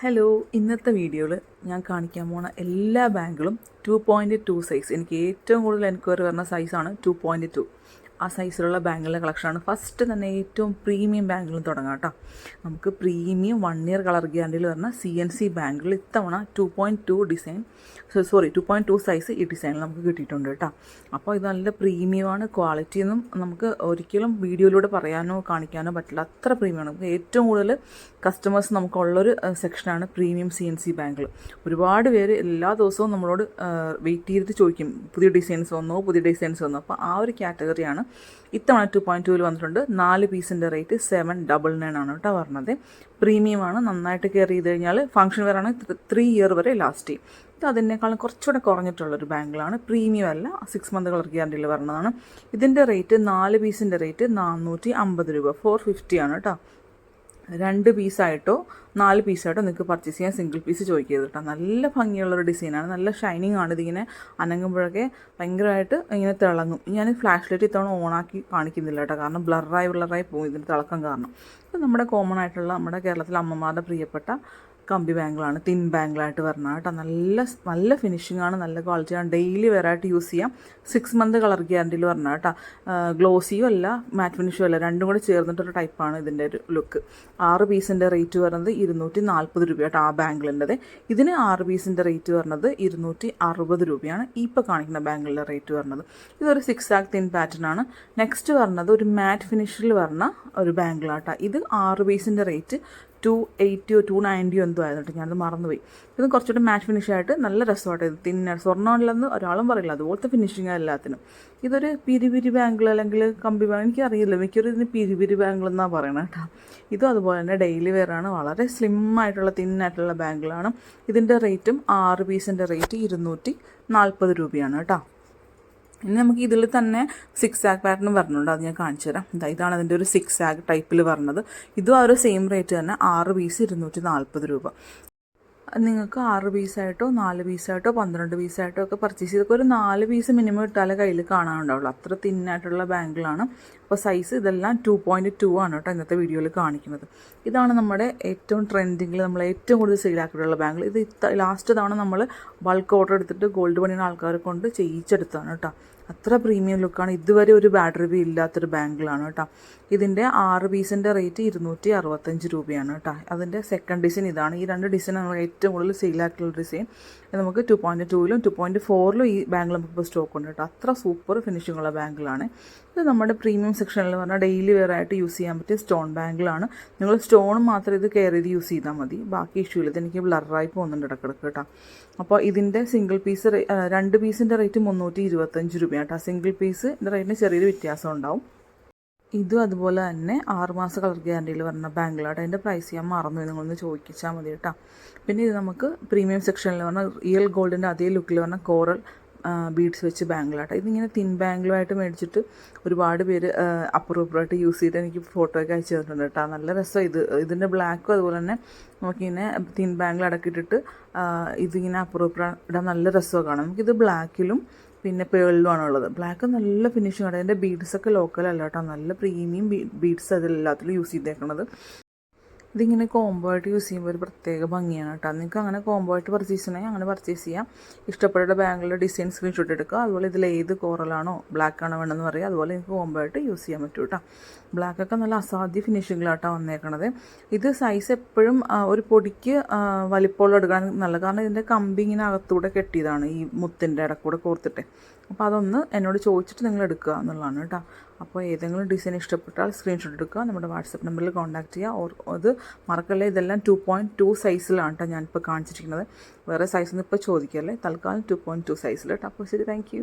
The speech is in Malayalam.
ഹലോ ഇന്നത്തെ വീഡിയോയിൽ ഞാൻ കാണിക്കാൻ പോണ എല്ലാ ബാങ്കുകളും ടു പോയിന്റ് ടു സൈസ് എനിക്ക് ഏറ്റവും കൂടുതൽ എൻക്വയറി വരുന്ന സൈസാണ് ടു പോയിന്റ് ടു ആ സൈസിലുള്ള ബാങ്കിലെ കളക്ഷനാണ് ഫസ്റ്റ് തന്നെ ഏറ്റവും പ്രീമിയം ബാങ്കുകളും തുടങ്ങാം കേട്ടോ നമുക്ക് പ്രീമിയം വൺ ഇയർ കളർ ഗ്യാരണ്ടിയിൽ വരുന്ന സി എൻ സി ബാങ്കിൽ ഇത്തവണ two point two design sorry two point two size ഈ ഡിസൈനിൽ നമുക്ക് കിട്ടിയിട്ടുണ്ട് കേട്ടോ അപ്പോൾ ഇത് നല്ല പ്രീമിയമാണ് ക്വാളിറ്റി എന്നും നമുക്ക് ഒരിക്കലും വീഡിയോയിലൂടെ പറയാനോ കാണിക്കാനോ പറ്റില്ല. അത്ര പ്രീമിയമാണ് നമുക്ക് ഏറ്റവും കൂടുതൽ കസ്റ്റമേഴ്സ് നമുക്കുള്ളൊരു സെക്ഷനാണ് പ്രീമിയം സി എൻ സി ബാങ്കിൽ ഒരുപാട് പേര് എല്ലാ ദിവസവും നമ്മളോട് വെയിറ്റ് ചെയ്തിട്ട് ചോദിക്കും. പുതിയ ഡിസൈൻസ് വന്നോ പുതിയ ഡിസൈൻസ് വന്നോ. അപ്പോൾ ആ ഒരു കാറ്റഗറിയാണ് ഇത്തവണ ടു പോയിന്റ് ടൂവിൽ വന്നിട്ടുണ്ട്. നാല് പീസിന്റെ റേറ്റ് സെവൻ ഡബിൾ നയൻ ആണ് കേട്ടോ പറഞ്ഞത്. പ്രീമിയമാണ് നന്നായിട്ട് കെയർ ചെയ്ത് കഴിഞ്ഞാൽ ഫംഗ്ഷൻ ആണ് ത്രീ ഇയർ വരെ ലാസ്റ്റ് ചെയ്യും ഇത് അതിനേക്കാളും കുറച്ചുകൂടെ കുറഞ്ഞിട്ടുള്ളൊരു ബാങ്കിലാണ് പ്രീമിയം അല്ല സിക്സ് മന്ത് കളർ ഗ്യാരണ്ടിയിൽ വരുന്നതാണ് ഇതിന്റെ റേറ്റ് നാല് പീസിന്റെ റേറ്റ് നാനൂറ്റി അമ്പത് രൂപ. ഫോർ ഫിഫ്റ്റി ആണ് കേട്ടോ. രണ്ട് പീസായിട്ടോ നാല് പീസായിട്ടോ നിങ്ങൾക്ക് പർച്ചേസ് ചെയ്യാൻ സിംഗിൾ പീസ് ചോദിക്കരുത് കേട്ടോ നല്ല ഭംഗിയുള്ളൊരു ഡിസൈനാണ് നല്ല ഷൈനിങ് ആണ് ഇതിങ്ങനെ അനങ്ങുമ്പോഴൊക്കെ ഭയങ്കരമായിട്ട് ഇങ്ങനെ തിളങ്ങും. ഞാൻ ഫ്ലാഷ് ലൈറ്റ് ഇത്തവണ ഓണാക്കി കാണിക്കുന്നില്ല കേട്ടോ കാരണം ബ്ലറായി ബ്ലറായി പോകും ഇതിന്റെ തിളക്കം കാരണം. നമ്മുടെ കോമൺ ആയിട്ടുള്ള നമ്മുടെ കേരളത്തിലെ അമ്മമാരുടെ പ്രിയപ്പെട്ട കമ്പി ബാങ്കിളാണ് തിൻ ബാങ്കിളായിട്ട് വരണം കേട്ടോ. നല്ല നല്ല ഫിനിഷിംഗ് ആണ് നല്ല ക്വാളിറ്റിയാണ് ഡെയിലി വെറൈറ്റി യൂസ് ചെയ്യാം. സിക്സ് മന്ത് കളർ ഗ്യാരണ്ടിയിൽ വരണം കേട്ടോ. ഗ്ലോസിയും അല്ല മാറ്റ് ഫിനിഷും അല്ല രണ്ടും കൂടെ ചേർന്നിട്ടൊരു ടൈപ്പാണ് ഇതിന്റെ ഒരു ലുക്ക് ആറ് പീസിന്റെ റേറ്റ് വരുന്നത് ഇരുന്നൂറ്റി നാൽപ്പത് രൂപ കേട്ടോ ആ ബാങ്കിളിന്റെത് ഇതിന് ആറ് പീസിന്റെ റേറ്റ് വരുന്നത് ഇരുന്നൂറ്റി അറുപത് രൂപയാണ്. ഇപ്പോൾ കാണിക്കുന്ന ബാങ്കിളിന്റെ റേറ്റ് വരുന്നത് ഇതൊരു സിക്സ് ആക്ക് തിൻ പാറ്റേൺ ആണ്. നെക്സ്റ്റ് വരുന്നത് ഒരു മാറ്റ് ഫിനിഷിൽ വരുന്ന ഒരു ബാങ്കിളാട്ടോ ഇത് ആറ് പീസിന്റെ റേറ്റ് ടു എയ്റ്റിയോ ടു നയന്റിയോ എന്തോ ആയിരുന്നു ഞാനത് മറന്നുപോയി. ഇത് കുറച്ചുകൂടെ മാച്ച് ഫിനിഷ് ആയിട്ട് നല്ല രസമായിട്ട് ഇത് തിന്ന ഒരാളും പറയില്ല. അതുപോലത്തെ ഫിനിഷിങ് എല്ലാത്തിനും. ഇതൊരു പിരിപിരി ബാങ്കിൾ അല്ലെങ്കിൽ കമ്പി ബാങ്ക് എനിക്ക് അറിയില്ല മിക്കൊരു ഇതിന് പിരിപിരി ബാങ്കിൾ എന്നാണ് പറയണത് കേട്ടോ. ഇതും അതുപോലെ തന്നെ ഡെയിലി വെയർ ആണ്. വളരെ സ്ലിം ആയിട്ടുള്ള തിന്നായിട്ടുള്ള ബാങ്കിളാണ് ഇതിന്റെ റേറ്റും ആറ് പീസിന്റെ റേറ്റ് ഇരുന്നൂറ്റി നാൽപ്പത് രൂപയാണ് കേട്ടോ. ഇനി നമുക്ക് ഇതിൽ തന്നെ സിക്സ് ആഗ് പാറ്റേൺ വരുന്നുണ്ട് അത് ഞാൻ കാണിച്ചു തരാം. ഇതാ ഇതാണ് അതിന്റെ ഒരു സിക്സ് ആഗ് ടൈപ്പിൽ പറഞ്ഞത് ഇതും ആ ഒരു സെയിം റേറ്റ് തന്നെ. ആറ് പീസ് ഇരുന്നൂറ്റി നാൽപ്പത് രൂപ നിങ്ങൾക്ക് ആറ് പീസായിട്ടോ നാല് പീസായിട്ടോ പന്ത്രണ്ട് പീസായിട്ടോ ഒക്കെ പർച്ചേസ് ചെയ്തൊക്കെ ഒരു നാല് പീസ് മിനിമം ഇട്ടാലേ കയ്യിൽ കാണാനുണ്ടാവുള്ളൂ. അത്ര തിന്നായിട്ടുള്ള ബാങ്കിളാണ് അപ്പോൾ സൈസ് ഇതെല്ലാം ടു പോയിന്റ് ടു ആണ് കേട്ടോ ഇന്നത്തെ വീഡിയോയിൽ കാണിക്കുന്നത്. ഇതാണ് നമ്മുടെ ഏറ്റവും ട്രെൻഡിങ്ങിൽ നമ്മൾ ഏറ്റവും കൂടുതൽ സെയിലാക്കിയിട്ടുള്ള ബാങ്കിൾ ഇത് ലാസ്റ്റ് തവണ നമ്മൾ ബൾക്ക് ഓർഡർ എടുത്തിട്ട് ഗോൾഡ് പണിയുന്ന ആൾക്കാരെ കൊണ്ട് ചെയ്യിച്ചെടുത്താണ് കേട്ടോ. അത്ര പ്രീമിയം ലുക്കാണ് ഇതുവരെ ഒരു ബാഡ് റിവ്യൂ ഇല്ലാത്തൊരു ബാങ്കിളാണ് കേട്ടോ. ഇതിന്റെ ആറ് പീസിന്റെ റേറ്റ് ഇരുന്നൂറ്റി അറുപത്തഞ്ച് രൂപയാണ് കേട്ടോ. അതിന്റെ സെക്കൻഡ് ഡിസൈൻ ഇതാണ്. ഈ രണ്ട് ഡിസൈൻ നമ്മൾ ഏറ്റവും കൂടുതൽ സെയിലാക്കിയുള്ള ഡിസൈൻ നമുക്ക് ടു പോയിന്റ് ടൂവിലും ടു പോയിന്റ് ഫോറിലും ഈ ബാങ്കിൽ നമുക്കിപ്പോൾ സ്റ്റോക്ക് ഉണ്ട് കേട്ടോ. അത്ര സൂപ്പർ ഫിനിഷിംഗ് ഉള്ള ബാങ്കിലാണ് ഇത് നമ്മുടെ പ്രീമിയം സെക്ഷനിൽ പറഞ്ഞാൽ ഡെയിലി വെയർ ആയിട്ട് യൂസ് ചെയ്യാൻ പറ്റിയ സ്റ്റോൺ ബാങ്കിലാണ് നിങ്ങൾ സ്റ്റോൺ മാത്രം ഇത് കെയർ ചെയ്ത് യൂസ് ചെയ്താൽ മതി. ബാക്കി ഇഷ്യൂ ഇല്ല. ഇതെനിക്ക് ബ്ലറായി പോകുന്നുണ്ട് ഇടക്കിടക്ക് കേട്ടോ. അപ്പോൾ ഇതിന്റെ സിംഗിൾ പീസ് രണ്ട് പീസിന്റെ റേറ്റ് മുന്നൂറ്റി ഇരുപത്തഞ്ച് രൂപയാണ് കേട്ടോ. സിംഗിൾ പീസിന്റെ റേറ്റിന് ചെറിയൊരു വ്യത്യാസം ഉണ്ടാവും. ഇതും അതുപോലെ തന്നെ ആറുമാസ കളർ ഗ്യാരണ്ടിയിൽ വരുന്ന ബാങ്കിളാട്ട് അതിന്റെ പ്രൈസ് ഞാൻ മറന്നു നിങ്ങളൊന്ന് ചോദിച്ചാൽ മതി കേട്ടോ. പിന്നെ ഇത് നമുക്ക് പ്രീമിയം സെക്ഷനിൽ പറഞ്ഞ റിയൽ ഗോൾഡിന്റെ അതേ ലുക്കിൽ പറഞ്ഞ കോറൽ ബീഡ്സ് വെച്ച് ബാങ്കിളാട്ടോ ഇതിങ്ങനെ തിൻ ബാങ്കിളുമായിട്ട് മേടിച്ചിട്ട് ഒരുപാട് പേര് അപ്പുറപ്പുറമായിട്ട് യൂസ് ചെയ്ത് എനിക്ക് ഫോട്ടോ ഒക്കെ അയച്ചു തന്നിട്ടുണ്ട് കേട്ടോ. നല്ല രസം ഇത്. ഇതിന്റെ ബ്ലാക്കും അതുപോലെ തന്നെ നമുക്കിങ്ങനെ തിൻ ബാങ്കിൽ അടക്കിയിട്ടിട്ട് ഇതിങ്ങനെ അപ്പുറപ്പുറം ഇടാൻ നല്ല രസമൊക്കെ കാണാം നമുക്കിത് ബ്ലാക്കിലും പിന്നെ പേളിലുമാണ് ഉള്ളത്. ബ്ലാക്ക് നല്ല ഫിനിഷിംഗ് ആണ്. അതിന്റെ ബീഡ്സൊക്കെ ലോക്കൽ അല്ല കേട്ടോ. നല്ല പ്രീമിയം ബീഡ്സ് അതിലെല്ലാത്തിലും യൂസ് ചെയ്തേക്കണത്. ഇതിങ്ങനെ കോംബോ ആയിട്ട് യൂസ് ചെയ്യുമ്പോൾ ഒരു പ്രത്യേക ഭംഗിയാണ് കേട്ടോ നിങ്ങൾക്ക് അങ്ങനെ കോംബോ ആയിട്ട് പർച്ചേസ് ചെയ്യണമെങ്കിൽ അങ്ങനെ പർച്ചേസ് ചെയ്യാം. ഇഷ്ടപ്പെട്ട ബാങ്കിലെ ഡിസൈൻ സ്ക്രീൻഷോട്ട് എടുക്കുക. അതുപോലെ ഇതിൽ ഏത് കോറലാണോ ബ്ലാക്ക് ആണോ വേണമെന്ന് പറയുക അതുപോലെ നിങ്ങൾക്ക് കോംബോ ആയിട്ട് യൂസ് ചെയ്യാൻ പറ്റും കേട്ടോ ബ്ലാക്കൊക്കെ നല്ല അസാധ്യ ഫിനിഷിങ്ങിലാട്ടോ വന്നേക്കണത്. ഇത് സൈസ് എപ്പോഴും ഒരു പൊടിക്ക് വലിപ്പമുള്ള എടുക്കാൻ നല്ല. കാരണം ഇതിന്റെ കമ്പി ഇങ്ങനെ അകത്തൂടെ കെട്ടിയതാണ് ഈ മുത്തിന്റെ ഇടക്കൂടെ കോർത്തിട്ട്. അപ്പോൾ അതൊന്ന് എന്നോട് ചോദിച്ചിട്ട് നിങ്ങൾ എടുക്കുക എന്നുള്ളതാണ് കേട്ടോ അപ്പോൾ ഏതെങ്കിലും ഡിസൈൻ ഇഷ്ടപ്പെട്ടാൽ സ്ക്രീൻഷോട്ട് എടുക്കുക. നമ്മുടെ വാട്സപ്പ് നമ്പറിൽ കോൺടാക്റ്റ് ചെയ്യുക. ഓർ അത് മറക്കല്ലേ? ഇതെല്ലാം ടു പോയിന്റ് ടു സൈസിലാണ് കേട്ടോ ഞാനിപ്പോൾ കാണിച്ചിരിക്കുന്നത്. വേറെ സൈസൊന്നും ഇപ്പോൾ ചോദിക്കല്ലേ? തൽക്കാലം ടു പോയിന്റ് ടു സൈസിൽ കേട്ടോ. അപ്പോൾ ശരി താങ്ക്